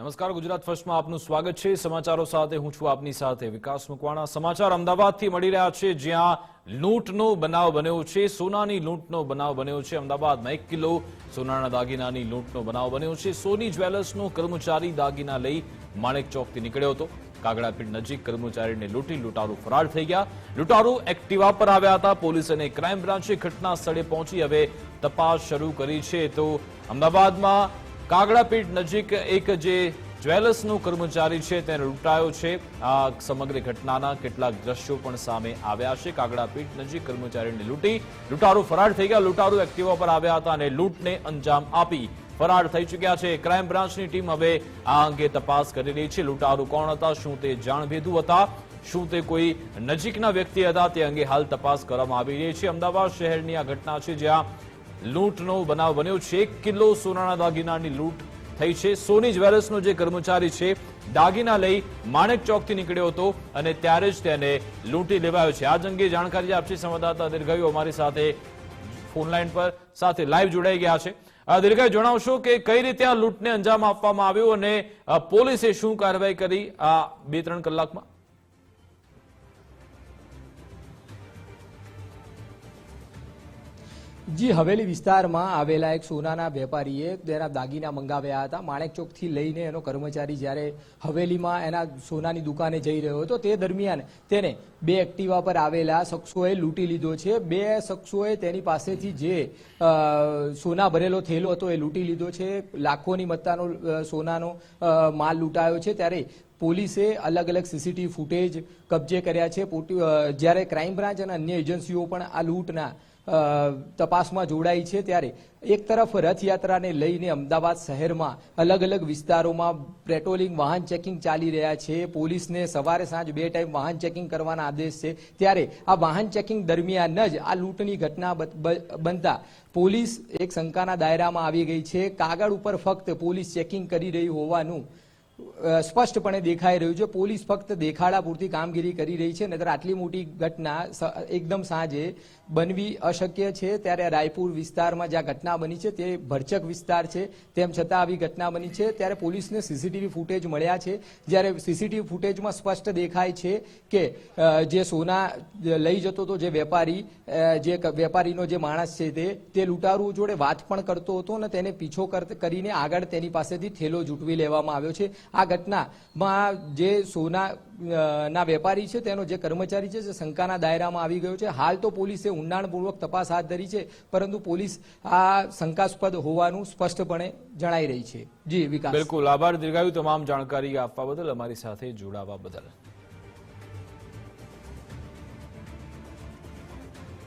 નમસ્કાર, ગુજરાત ફર્સ્ટમાં આપનું સ્વાગત છે. સમાચારો સાથે હું છું આપની સાથે વિકાસ મુકવાણા. સમાચાર અમદાવાદથી મળી રહ્યા છે, જ્યાં લૂંટનો બનાવ બન્યો છે, સોનાની લૂંટનો બનાવ બન્યો છે. અમદાવાદમાં એક કિલો સોનાના દાગીનાની લૂંટનો બનાવ બન્યો છે. સોની જ્વેલર્સનો કર્મચારી દાગીના લઈ માણેક ચોકથી નીકળ્યો હતો. કાગડાપીઠ નજીક કર્મચારીને લૂંટી લૂંટારૂ ફરાર થઈ ગયા. લૂંટારૂ એક્ટિવા પર આવ્યા હતા. પોલીસ અને ક્રાઇમ બ્રાન્ચે ઘટના સ્થળે પહોંચી હવે તપાસ શરૂ કરી છે. તો અમદાવાદમાં કાગડાપીઠ નજીક એક જે જ્વેલર્સનો કર્મચારી છે તેને લૂંટાયો છે. આ સમગ્ર ઘટનાના કેટલાક દ્રશ્યો પણ સામે આવ્યા છે. કાગડાપીઠ નજીક કર્મચારીને લૂંટી લૂંટારૂ ફરાર થઈ ગયા. લૂંટારૂ એક્ટિવા પર આવ્યા હતા અને લૂંટને અંજામ આપી ફરાર થઈ ચૂક્યા છે. ક્રાઇમ બ્રાન્ચની ટીમ હવે આ અંગે તપાસ કરી રહી છે. લૂંટારૂ કોણ હતા, શું તે જાણભેદુ હતા, શું તે કોઈ નજીકના વ્યક્તિ હતા તે અંગે હાલ તપાસ કરવામાં આવી રહી છે. અમદાવાદ શહેરની આ ઘટના છે જ્યાં લૂંટનો બનાવ બન્યો છે. એક કિલો સોનાના દાગીનાની લૂંટ થઈ છે. સોની જ્વેલર્સનો જે કર્મચારી છે દાગીના લઈ માણેક ચોકથી નીકળ્યો હતો અને ત્યારે જ તેને લૂંટી લેવાયો છે. આજ અંગે જાણકારી આપશે સંવાદદાતા દીર્ઘાયુ અમારી સાથે ફોનલાઈન પર સાથે લાઈવ જોડાઈ ગયા છે. અ, દીર્ઘાયુ જણાવશો કે કઈ રીતે આ લૂંટને અંજામ આપવામાં આવ્યો અને પોલીસે શું કાર્યવાહી કરી આ બે ત્રણ કલાકમાં? જી, હવેલી વિસ્તારમાં આવેલા એક સોનાના વેપારીએ તેના દાગીના મંગાવ્યા હતા. માણેક ચોકથી લઈને એનો કર્મચારી જ્યારે હવેલીમાં એના સોનાની દુકાને જઈ રહ્યો હતો, તે દરમિયાન તેને બે એક્ટિવા પર આવેલા શખ્સોએ લૂંટી લીધો છે. બે શખ્સોએ તેની પાસેથી જે સોના ભરેલો થેલો હતો એ લૂંટી લીધો છે. લાખોની મત્તાનો સોનાનો માલ લૂંટાયો છે. ત્યારે પોલીસે અલગ અલગ સીસીટીવી ફૂટેજ કબજે કર્યા છે. જ્યારે ક્રાઇમ બ્રાન્ચ અને અન્ય એજન્સીઓ પણ આ લૂંટના તપાસમાં જોડાઈ છે ત્યારે એક તરફ રથયાત્રાને લઈને અમદાવાદ શહેરમાં અલગ અલગ વિસ્તારોમાં પેટ્રોલિંગ, વાહન ચેકિંગ ચાલી રહ્યા છે. પોલીસને સવારે સાંજ બે ટાઈમ વાહન ચેકિંગ કરવાના આદેશ છે. ત્યારે આ વાહન ચેકિંગ દરમિયાન જ આ લૂંટની ઘટના બનતા પોલીસ એક શંકાના દાયરામાં આવી ગઈ છે. કાગળ ઉપર ફક્ત પોલીસ ચેકિંગ કરી રહી હોવાનું સ્પષ્ટપણે દેખાઈ રહ્યું છે. પોલીસ ફક્ત દેખાડા પૂરતી કામગીરી કરી રહી છે, નહીતર આટલી મોટી ઘટના એકદમ સાંજે બનવી અશક્ય છે. ત્યારે રાયપુર વિસ્તારમાં જ્યાં ઘટના બની છે, તે ભરચક વિસ્તાર છે. તેમ છતાં આવી ઘટના બની છે. ત્યારે પોલીસને સીસીટીવી ફૂટેજ મળ્યા છે. જ્યારે સીસીટીવી ફૂટેજમાં સ્પષ્ટ દેખાય છે કે જે સોના લઈ જતો હતો, જે વેપારી જે વેપારીનો જે માણસ છે તે તે લૂંટારૂ જોડે વાત પણ કરતો હતો અને તેને પીછો કર- કરીને આગળ તેની પાસેથી થેલો જૂટવી લેવામાં આવ્યો છે. આ ઘટનામાં જે સોના ના વેપારી છે, તેનો જે કર્મચારી છે, જે શંકાના દાયરામાં આવી ગયો છે. હાલ તો પોલીસે ઊંડાણપૂર્વક તપાસ હાથ ધરી છે, પરંતુ પોલીસ આ શંકાસ્પદ હોવાનું સ્પષ્ટપણે જણાઈ રહી છે. જી, વિકાસ. બિલકુલ. આભાર દીર્ઘાયુ તમામ જાણકારી આપવા બદલ. અમારી સાથે જોડાવા બદલ.